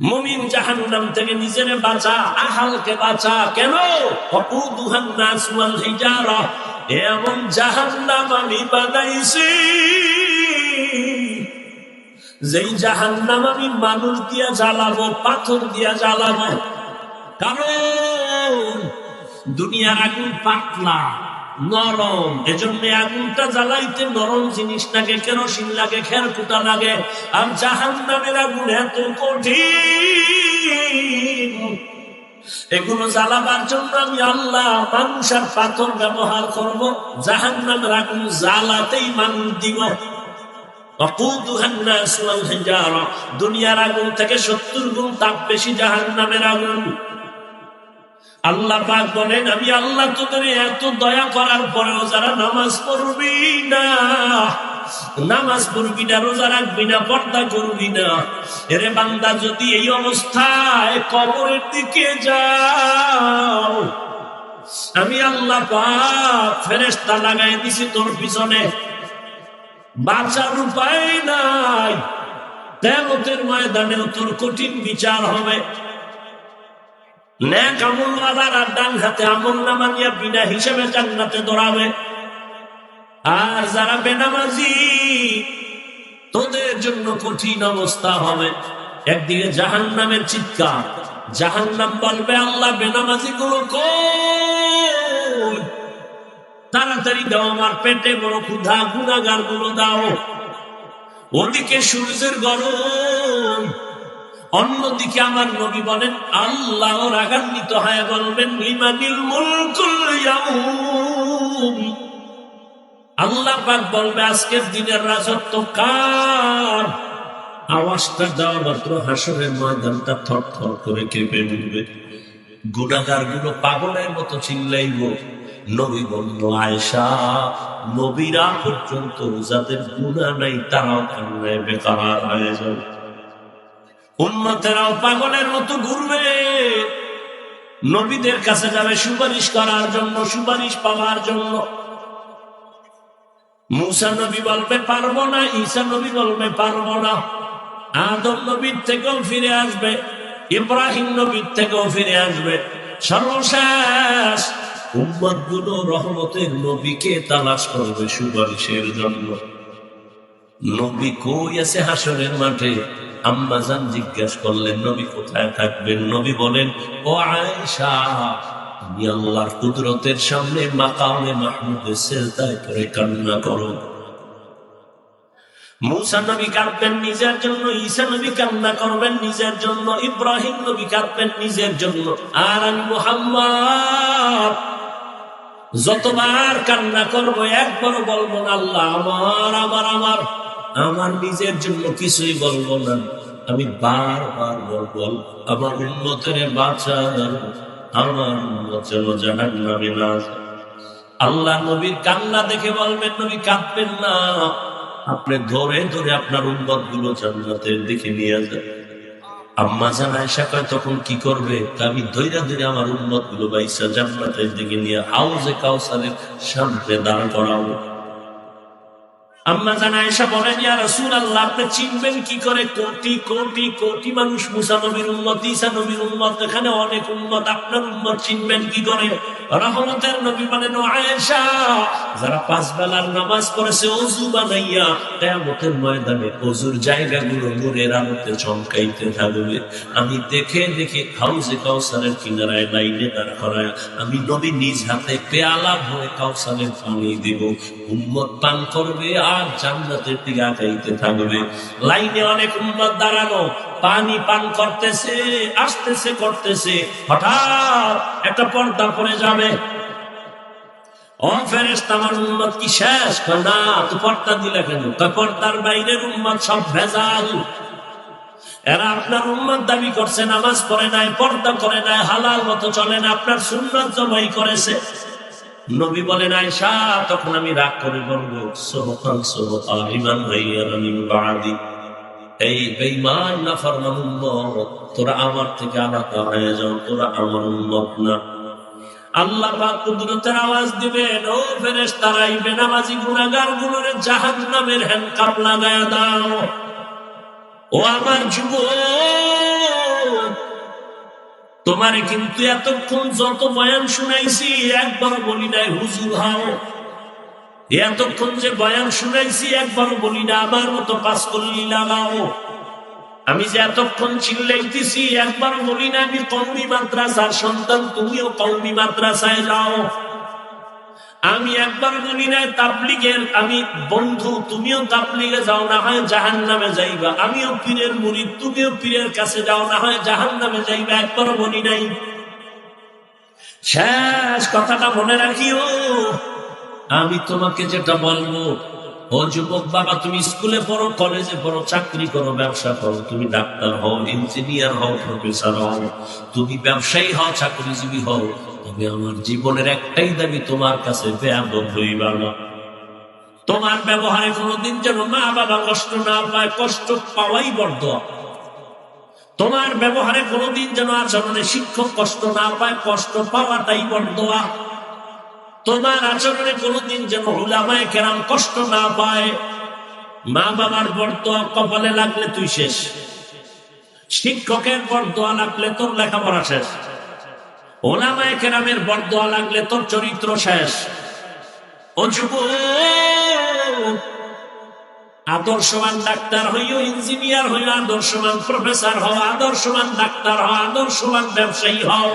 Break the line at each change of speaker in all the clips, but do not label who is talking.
মুমিন জাহান্নাম থেকে নিজের বাঁচা, আহালকে বাঁচা। কেন? এমন জাহান্নাম আমি বানাইছি, যেই জাহান্নাম আমি মানুষ দিয়া জ্বালাবো, পাথর দিয়া জ্বালাবো। কারণ দুনিয়ার আগুন পাতলা। নরম। এজন্য আগুনটা জ্বালাইতে নরম জিনিস লাগে, কেরোসিন লাগে খের কুটা লাগে। আর জাহান নামের আগুন এত কঠিন। এগুলো জ্বালাবার জন্য আমি আল্লাহ মানুষ আর পাথর ব্যবহার করব। জাহান নামের আগুন জ্বালাতেই মানুষ দিব। দুনিয়ার আগুন থেকে সত্তর গুণ তাপ বেশি জাহান নামের আগুন। আল্লাহ পাক বলেন, আমি আল্লাহ তোদের এত দয়া করার পরেও যারা নামাজ পড়বি না, নামাজ পড়বি না, রোজা রাখবি না, পর্দা করবি না, এরে বান্দা, যদি এই অবস্থায় কবরের দিকে যাও, আমি আল্লাহ পাক ফেরেস্তা লাগাই দিছি তোর পিছনে। বাঁচার উপায় নাই। তেমতের ময়দানেও তোর কঠিন বিচার হবে। ন্যাক আমল ওয়ালারা ডান হাতে আমল নামা নিয়ে বিনা হিসেবে জান্নাতে দৌড়াবে। আর যারা বেনামাজি, তোদের জন্য কঠিন অবস্থা হবে। একদিকে জাহান নামের চিৎকার জাহান নাম বলবে, আল্লাহ বেনামাজি গুলো তাড়াতাড়ি দাও আমার পেটে, বড় ক্ষুধা গুণাগারগুলো দাও। ওদিকে সূর্যের গরম অন্যদিকে আমার নবী বলেন আল্লাহ রাগান্বিত হয় বলবেন আল্লাহ পাক বলবে, আজকের দিনের রাজত্ব কার? আওয়াজটা দেওয়া মাত্র হাসরের ময়দানটা থর থর করে কেঁপে উঠবে। গুণাগারগুলো পাগলের মতো চিল্লাইব। নবী বলল আয়সা নবীরা পর্যন্ত যাদের গুণা নাই, তারাও কান্নায় বেকার হয়ে যাবে। উন্মতেরাও পাগলের মতো ঘুরবে। নবীদের কাছে যাবে সুপারিশ করার জন্য, সুপারিশ পাওয়ার জন্য। মুসা নবী বলবে, পারব না, ঈসা নবী বলবে, পারব না। আদম নবীর থেকেও ফিরে আসবে, ইব্রাহিম নবীর থেকেও ফিরে আসবে। সর্বশেষ উম্মতগুলো রহমতের নবীকে তালাশ করবে সুপারিশের জন্য। নবী কই আছে হাসরের মাঠে? আম্মাজান জিজ্ঞেস করলেন, নবী কোথায় থাকবেন? নবী বলেন, ও আয়েশা, তুমি আল্লাহর কুদরতের সামনে মাকামে মাহমুদের সেজদায় করে কান্না করো। মুসা নবী কাঁদবেন, নিজের জন্য নবী কান্না করবেন, নিজের জন্য, ইব্রাহিম নবী কাঁদবেন, নিজের জন্য। আর আমি মোহাম্মদ, যতবার কান্না করব, একবারও বলব না, আল্লাহ আমার আমার আমার আমার নিজের জন্য কিছুই বলব না। আমি বারবার বলব, আমার উন্নতের বাঁচার আমার উন্নত যেন জাহান নামে। আল্লাহ নবীর কান্না দেখে বলবেন, নবী কাঁদবেন না। আপনি ধরে ধরে আপনার উন্মতগুলো জান্নাতের দিকে নিয়ে যান। আম্মা জান কয়, তখন কি করবে? আমি ধৈরা ধরে আমার উন্মতগুলো বাইসা জান্নাতের দিকে নিয়ে হাউজে কাউসারের সামনে দাঁড় করাবো। আম্মা জান আয়েশা বলেন চিনবেন কি করে? কোটি কোটি কোটি মানুষ মুসা নবীর উম্মত, ঈসা নবীর উম্মত, এখানে অনেক উম্মত, আপনার উম্মত চিনবেন কি করে? রহমতের নবী যারা পাঁচ বেলার নামাজ পড়েছে বানাইয়া ময়দানে ওযুর জায়গাগুলো নূরের আলোতে চমকাইতে থাকবে। আমি দেখে দেখে হাউজে কাউসারের কিনারায় লাইনে দাঁড় করায়, আমি নবী নিজ হাতে পেয়ালা ভরে কাউসারের পানি দিব। উম্মত পান করবে আর জান্নাতের দিকে আগাইতে থাকবে। লাইনে অনেক উম্মত দাঁড়ানো, পানি পান করতেছে, আসতেছে, করতেছে। হঠাৎ একটা পর্দা পড়ে যাবে। উন্মত দিলে কেন? পর্দার উন্মত সব ভেজাল। এরা আপনার উন্মত দাবি করছে, নামাজ পড়ে নাই, পর্দা করে নাই, হালাল মতো চলে না, আপনার সুন্নত জমাই করেছে। নবী বলেন আয়সা তখন আমি রাগ করে বলব সোহকান সোহকা এই বেঈমান না ফরমান তোরা আমার থেকে আলাদা হয়ে যাও, তোরা আমার উন্মত না। আল্লাহ পাক কুদরতের আওয়াজ দিবেন, ও ফেরেশতারা, এই বেনামাজি গুনাহগার গুলোরে জাহান্নামের হ্যান্ডকাপ লাগায়া দাও। ও আমার যুবক তোমারে কিন্তু এতক্ষণ যত বয়ান শুনাইছি, একবার বলি নাই, হুজুর হাও। এতক্ষণ যে বয়ান শুনাইছি, একবার বলি না, আমার মতো পাস করলি লাগাও আমি যে এতক্ষণ চিল্লাইতেছি, একবার বলি না, আমি কৌমি মাদ্রাসার সন্তান, তুমিও কৌমি মাদ্রাসায় যাও। আমি একবার বলি না তাবলিগের, আমি বন্ধু, তুমিও তাবলিগে যাও, না হয় জাহান নামে যাইবা। আমিও পীরের মুড়ি তুমিও পীরের কাছে যাও, না হয় জাহান নামে যাইবা একবার বলি নাই। শেষ কথাটা মনে রাখিও, আমি তোমাকে যেটা বলব, ও যুবক বাবা, তুমি স্কুলে পড়ো, কলেজে পড়ো, চাকরি করো, ব্যবসা করো, তুমি ডাক্তার হও, ইঞ্জিনিয়ার হও, প্রফেসর হও, তুমি ব্যবসায়ী হও, চাকরিজীবী হও তবে আমার জীবনের একটাই দাবি তোমার কাছে তোমার ব্যবহারে কোনোদিন যেন মা বাবা কষ্ট না পায়, কষ্ট পাওয়াই বর্দ তোমার ব্যবহারে কোনোদিন যেন আচরণে শিক্ষক কষ্ট না পায়, কষ্ট পাওয়াটাই বর্দোয়া। তোমার আচরণে কোনোদিন যেন হুলামায় কেরাম কষ্ট না পায়। মা বাবার বর্দোয়া কপালে লাগলে তুই শেষ। শিক্ষকের বর্দোয়া লাগলে তোর লেখাপড়া শেষ। ওলামায় কেরামের বর্দোয়া লাগলে তোর চরিত্র শেষ। ও যুব আদর্শবান ডাক্তার হইও ইঞ্জিনিয়ার হইও আদর্শবান প্রফেসর হও, আদর্শবান ডাক্তার হও, আদর্শবান ব্যবসায়ী হও।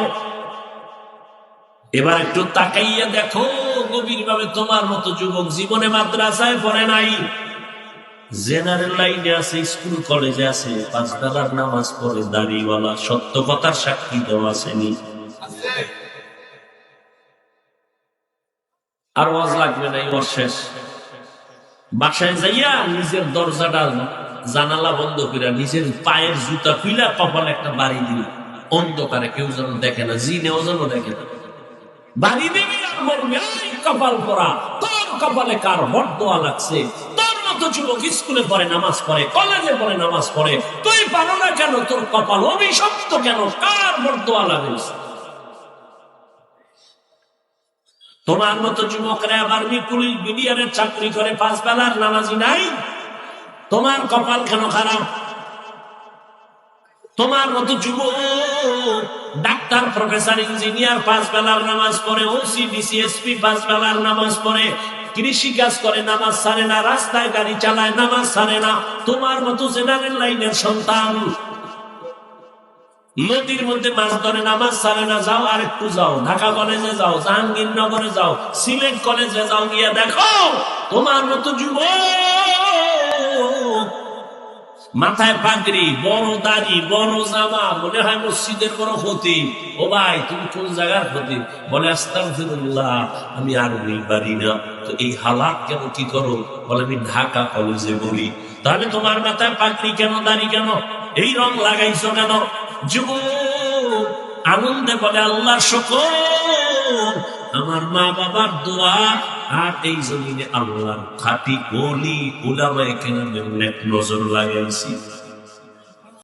এবার একটু তাকাইয়া দেখো গভীর ভাবে তোমার মতো যুবক জীবনে মাদ্রাসায় পড়ে নাই। জেনারেল লাইনে আছে, স্কুল কলেজে আছে, পাঁচ বেলার নামাজ পড়ে, দাড়িওয়ালা, সত্য কথার সাক্ষী দেওয়া আসেনি আর ওয়াজ লাগবে না, এই ওয়াজ বাসায় যাইয়া নিজের দরজাটা জানালা বন্ধ করে নিজের পায়ের জুতা খুইলা কপালে একটা বাড়ি দিল। অন্ধকারে কেউ যেন দেখে না, জিনেও যেন দেখে না। বাড়ি দিবি আর বলবি কপাল পরা, তোর কপালে কার বরদোয়া লাগছে? তোর মতো যুবক স্কুলে পড়ে নামাজ পড়ে, কলেজে পড়ে নামাজ পড়ে, তুই পারো না কেন, তোর কপাল অভিশপ্ত কেন? কার বরদোয়া লাগিস তোমার মতো যুবকরা আবার পুলিশ, বিডিআরের চাকরি করে পাঁচ বেলার নামাজি নাই? তোমার কপাল কেন খারাপ? তোমার মতো যুবক, ডাক্তার, প্রফেসর, ইঞ্জিনিয়ার পাঁচ বেলার নামাজ পড়ে ওসি ডিসিএসপি পাঁচ বেলার নামাজ পড়ে, কৃষি কাজ করে, নামাজ সারে না, রাস্তায় গাড়ি চালায়, নামাজ সারে না। তোমার মতো জেনারেল লাইনের সন্তান নদীর মধ্যে মাছ ধরে নামাজ সারে না, যাও আর একটু যাও। ঢাকা কলেজে যাও, জাহাঙ্গীরনগরে যাও, সিলেট কলেজে যাও, গিয়া দেখো তোমার মতো যুবক। মাথায় পাগড়ি, বড় দাড়ি, বড় জামা, মনে হয় মসজিদের বড় ক্ষতি ও ভাই, তুমি কোন জায়গার ক্ষতি বলে, আস্তাগফিরুল্লাহ, আমি আর নেই পারি না। তো এই হালাত কেন কি করো? বলে, আমি ঢাকা কলেজে বলি তাহলে তোমার মাথায় পাগড়ি কেন, দাড়ি কেন? এই রং লাগাইছো কেন? যুব আনন্দে বলে, আল্লাহ শকর, আমার মা বাবার দোয়া, আর এই জমিনে আল্লাহর খাটি গলি, উলামায়ে কেরামের এক নজর লাগাইছি।